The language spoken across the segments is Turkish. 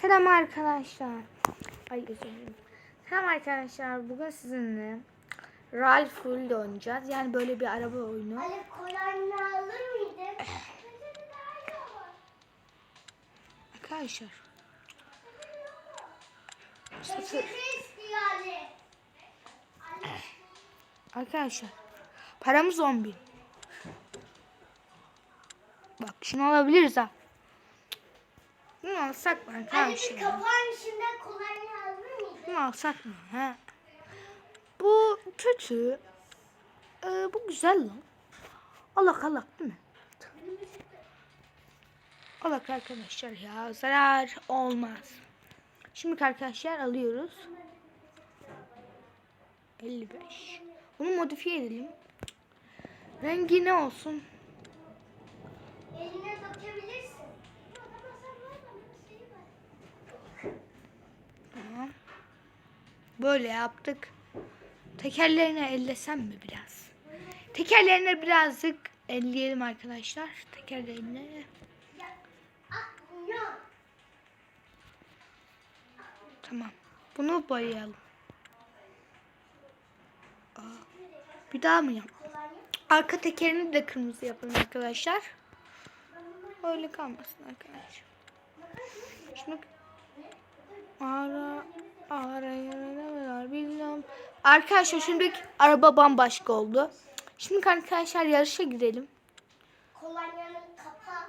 Selam arkadaşlar. Ay dilerim. Selam arkadaşlar. Bugün sizinle Ralph Full oynayacağız. Yani böyle bir araba oyunu. Ali kolanını alır mıydın? Arkadaşlar. Arkadaşlar. Paramız 10 bin. Bak şunu alabiliriz ha. Bunu alsak mı Ali arkadaşlar? bir kapağın içinde kolanını alır mıydın? Bunu alsak mı? He. Bu kötü. Ee, bu güzel lan. Alak alak değil mi? Alak arkadaşlar ya. Zarar olmaz. Şimdi arkadaşlar alıyoruz. 55. Bunu modifiye edelim. Rengi ne olsun? Böyle yaptık. Tekerlerine ellesem mi biraz? Tekerlerine birazcık elleyelim arkadaşlar. Tekerlerine. Tamam. Bunu boyayalım. Bir daha mı yap? Arka tekerini de kırmızı yapalım arkadaşlar. Öyle kalmasın arkadaşlar. Şimdi ara ara ara bilmem. Arkadaşlar şimdi araba bambaşka oldu. Şimdi arkadaşlar yarışa. Kolonyanın kapağı.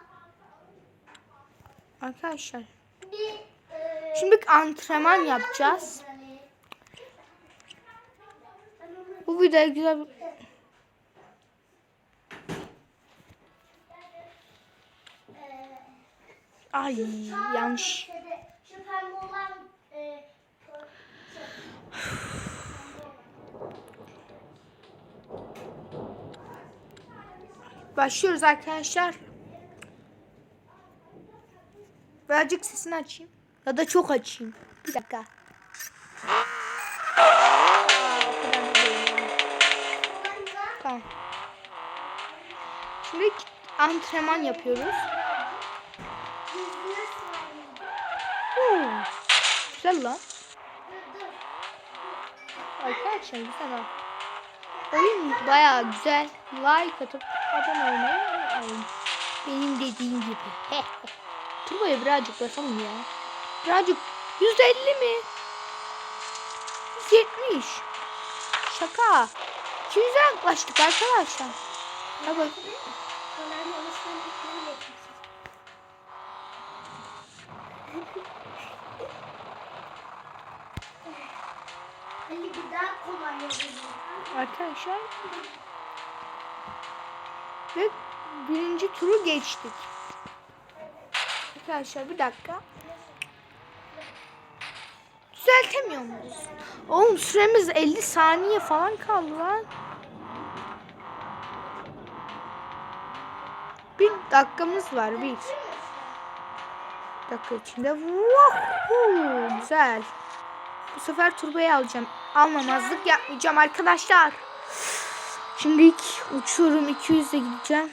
Arkadaşlar e, şimdi antrenman yapacağız. Bu videoya güzel bir- E, Ay yanlış. Başlıyoruz arkadaşlar. Birazcık sesini açayım. Ya da çok açayım. Bir dakika. Tamam. Şimdi antrenman yapıyoruz. Oo, güzel lan. Arkadaşlar güzel ha. Oyun bayağı güzel. Like atıp abone olmayı unutmayın. Benim dediğim gibi. Turboya birazcık basalım ya. Birazcık 150 mi? 170. Şaka. 200'e yaklaştık arkadaşlar. Ya bak. Kolonla alışkanlıkları. Ali bir daha buldum. Arkadaşlar. Ve birinci turu geçtik. Arkadaşlar bir dakika. Düzeltemiyor muyuz? Oğlum süremiz 50 saniye falan kaldı lan. Bir dakikamız var bir. dakika içinde. Woohoo! Güzel. Bu sefer turbayı alacağım. Almamazlık yapmayacağım arkadaşlar. Şimdi ilk uçuyorum 200'e gideceğim.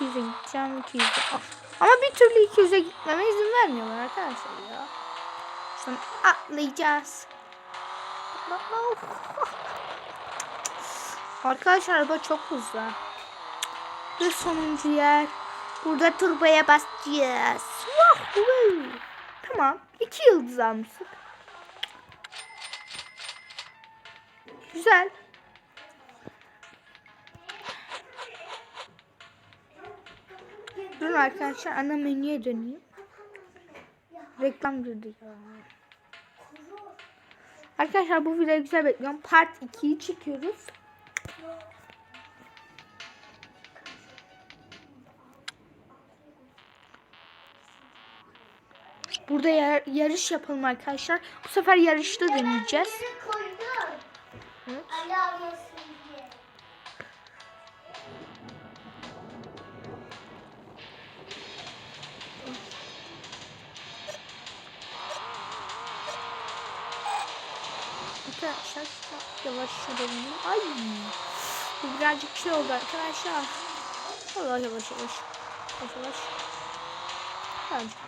200'e gideceğim 200'e. Of. Ama bir türlü 200'e gitmeme izin vermiyorlar arkadaşlar ya. Şimdi atlayacağız. Arkadaşlar araba çok hızlı. Ve sonuncu yer. Burada turbaya basacağız. Tamam. iki yıldız almıştık. Güzel. Durun arkadaşlar ana menüye döneyim. Reklam girdi ya. Arkadaşlar bu videoyu güzel bekliyorum. Part 2'yi çekiyoruz. Burada yar- yarış yapalım arkadaşlar. Bu sefer yarışta deneyeceğiz. Evet. Ali almasın diye. Arkadaşlar yavaş edelim. Ay. Bu birazcık şey oldu arkadaşlar. Yavaş yavaş yavaş. Yavaş yavaş. Birazcık.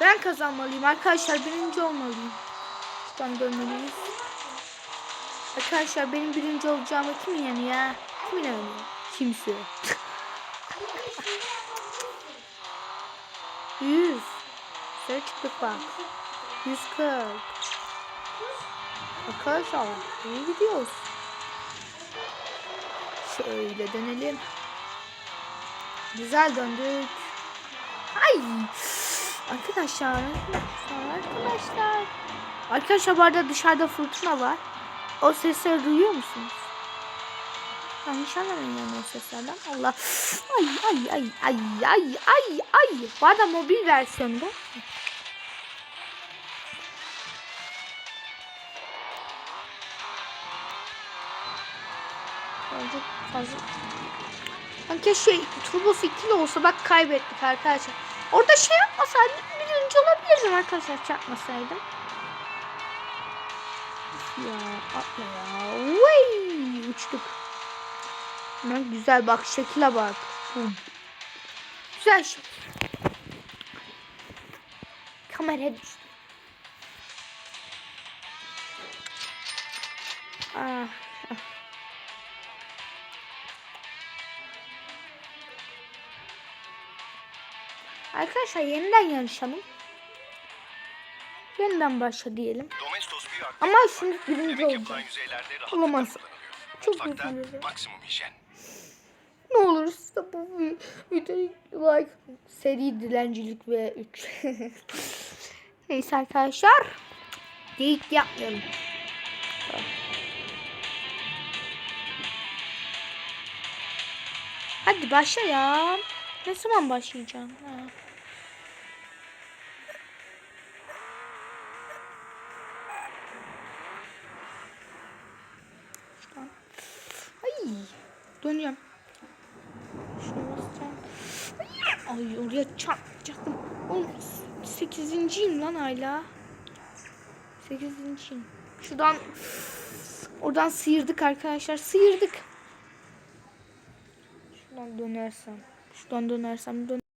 Ben kazanmalıyım arkadaşlar. Birinci olmalıyım. Şuradan dönmeliyiz. Arkadaşlar benim birinci olacağıma kim inanıyor ya? Kim inanıyor? Kimse. Yüz. Güzel çıktık bak. 140. Arkadaşlar iyi gidiyoruz. Şöyle dönelim. Güzel döndük. Ay. Arkadaşlar. Arkadaşlar. Arkadaşlar bu arada dışarıda fırtına var. O sesleri duyuyor musunuz? Ben hiç anlamıyorum o seslerden. Allah. Ay ay ay ay ay ay ay. Bu arada mobil versiyonu bu. Bence fazla. Lan keşke turbosu ikili olsa bak kaybettik arkadaşlar. Orada şey yapmasaydım birinci olabilirdim arkadaşlar çarpmasaydım. Ya atla ya. Vay, uçtuk. Lan güzel bak şekile bak. Bum. Güzel şey. Kamera düştü. Ah. ah. Arkadaşlar yeniden yarışalım. Yeniden başla diyelim. Domestos Ama şimdi birinci olacağım. Olamaz. Çok hijyen. Ne olur siz de bu vi- videoyu like seri dilencilik ve 3. Neyse arkadaşlar. Geyik yapmayalım. Hadi başla ya. Ne zaman başlayacağım? Ha. Dönüyorum. Şuna basacağım. Ay oraya çarpacaktım. Oğlum sekizinciyim lan hala. Sekizinciyim. Şuradan oradan sıyırdık arkadaşlar. Sıyırdık. Şuradan dönersem. Şuradan dönersem dön.